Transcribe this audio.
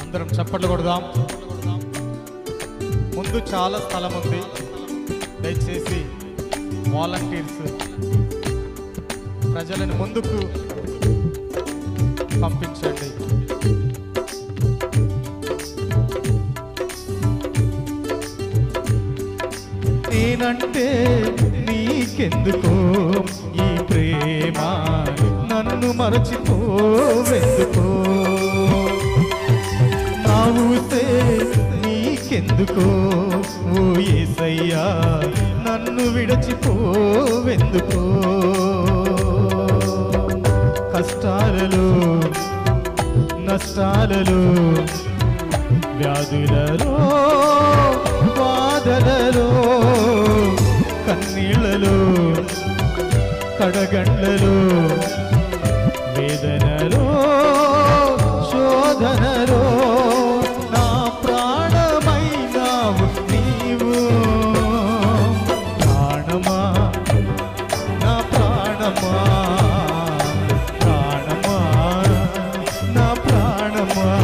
అందరం చప్పట్లు కొడదాం. ముందు చాలా స్థలం ఉంది. దయచేసి వాలంటీర్స్ ప్రజలను ముందుకు పంపించండి. నేనంటే నీకెందుకో ఈ ప్రేమ? నన్ను మరచిపోవెందుకో? నీకెందుకో ఓ ఏసయ్యా నన్ను విడచిపోవెందుకో? కష్టాలలో నష్టాలలో వ్యాధులలో బాధలలో కన్నీళ్ళలో కడగండ్లలో காணுமா